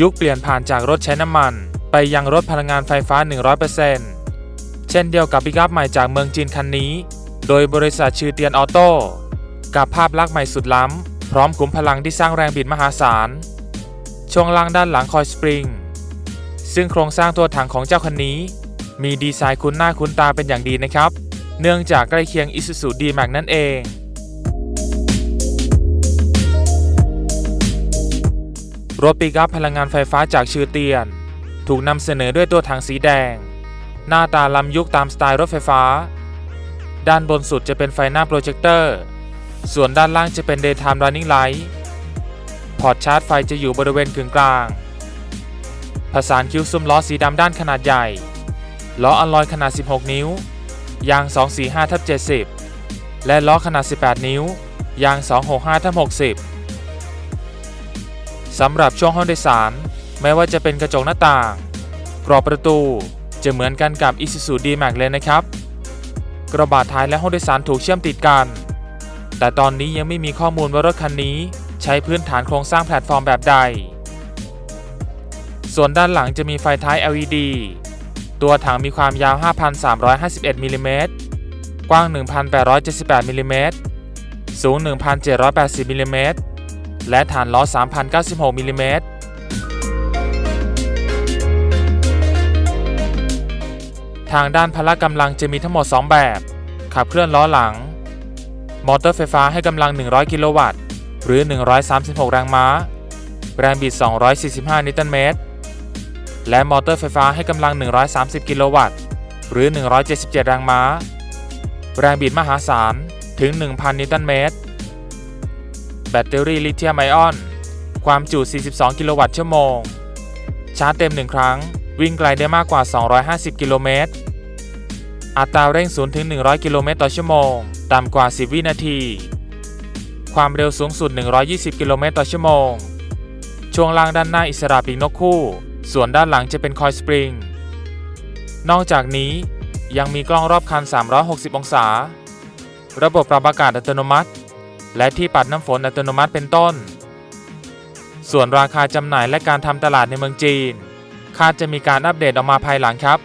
ยุคเปลี่ยนผ่านจากรถใช้น้ำมัน ไปยังรถพลังงานไฟฟ้า 100%เช่นเดียวกับปิกัพใหม่จากเมืองจีนคันนี้ โดยบริษัทชื่อเตียนออโต้กับภาพลักษณ์ใหม่สุดล้ำ พร้อมขุมพลังที่สร้างแรงบิดมหาศาล ช่วงล่างด้านหลังคอยสปริง ซึ่งโครงสร้างตัวถังของเจ้าคันนี้ มีดีไซน์คุ้นหน้าคุ้นตาเป็นอย่างดีนะครับ เนื่องจากใกล้เคียง Isuzu D-Max นั่นเอง รถปิกอัพพลังงานไฟฟ้าจากชื่อเตียน ถูกนำเสนอด้วยตัวถังสีแดง หน้าตาล้ำยุคตามสไตล์รถไฟฟ้า ด้านบนสุดจะเป็นไฟหน้าโปรเจคเตอร์ ส่วนด้านล่างจะเป็น Daytime Running Light พอร์ตชาร์จไฟจะอยู่บริเวณกึ่งกลางผสานคิ้วซุ้มล้อสีดำด้านขนาดใหญ่ ล้ออลลอยขนาด 16 นิ้ว ยาง 245ทับ70 และล้อขนาด 18 นิ้ว ยาง 265ทับ60 สำหรับช่วงห้องโดยสาร แม้ว่าจะเป็นกระจกหน้าต่าง กรอบประตูจะเหมือนกันกับ Isuzu D-Max เลยนะครับ กระบะท้ายและห้องโดยสารถูกเชื่อมติดกัน แต่ตอนนี้ยังไม่มีข้อมูลว่ารถคันนี้ใช้พื้นฐานโครงสร้างแพลตฟอร์มแบบใด ส่วนด้านหลังจะมีไฟท้าย LED ตัวถังมีความยาว 5,351มิลลิเมตรกว้าง 1,878มิลลิเมตรสูง 1,780มิลลิเมตร และฐานล้อ 3,096มิลลิเมตรทางด้านพละกำลังจะมีทั้งหมด 2 แบบ ขับเคลื่อนล้อหลัง มอเตอร์ไฟฟ้าให้กำลัง 100 กิโลวัตต์ หรือ 136 แรงม้า แรงบิด 245 นิวตันเมตร และมอเตอร์ไฟฟ้าให้กำลัง 130 กิโลวัตต์ หรือ 177 แรงม้า แรงบิดมหาศาล ถึง 1,000 นิวตันเมตร แบตเตอรี่ลิเธียมไอออน ความจุ 42 กิโลวัตต์ชั่วโมง ชาร์จเต็ม 1 ครั้ง วิ่งไกลได้มากกว่า 250 กิโลเมตร อัตราเร่ง 0 ถึง 100 กิโลเมตรต่อชั่วโมง ต่ำกว่า 10 วินาที ความเร็วสูงสุด 120 กิโลเมตรต่อชั่วโมง ช่วงล่างด้านหน้าอิสระปีกนกคู่ ส่วนด้านหลังจะเป็นคอยสปริง นอกจากนี้ยังมีกล้องรอบคัน 360 องศา ระบบปรับอากาศอัตโนมัติ และที่ปัดน้ำฝนอัตโนมัติเป็นต้น ส่วนราคาจำหน่ายและการทำตลาดในเมืองจีน คาดจะมีการอัปเดตออกมาภายหลังครับ